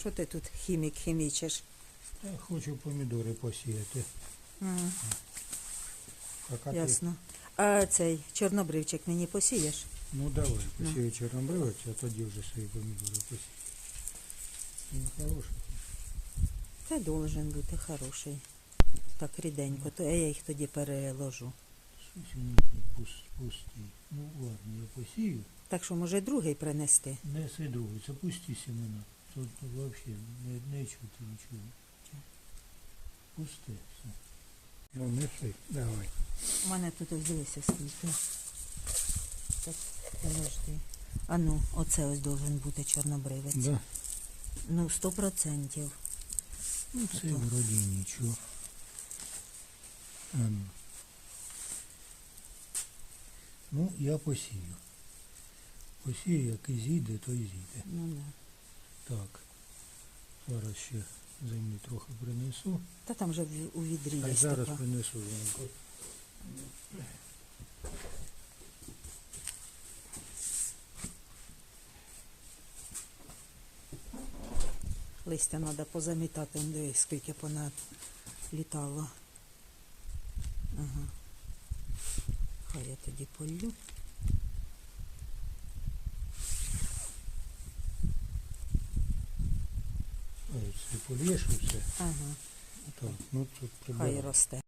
Що ти тут хімік хімічиш? Я хочу помідори посіяти. М, А ясно. А цей чорнобривчик мені посієш? Ну давай, посію чорнобривець, а тоді вже свої помідори посію. Він хороший. Та должен бути хороший. Так ріденько, то я їх тоді переложу. Який. Ну ладно, я посію. Так що, може, другий принести? Неси другий, це пусті семена. Тут взагалі не, не чути нічого. Пусте все. Ну неси, давай. У мене тут ось дивися скільки. Так, подожди. А ну, оце ось должен бути чорнобривець. Да. Ну, сто процентів. Ну це Ото. вроді нічого. А ну. Ну, я посію. Посію, як і зійде, то і зійде. Ну да. Так. Зараз ще землі трохи принесу. Та там же в- у відрі А є зараз така. принесу Янко. Листя треба позамітати, дивись, скільки понад літало. Ага. Хай я тоді полю. Ось, полєш і все. Ага, Так, ну тут хай росте.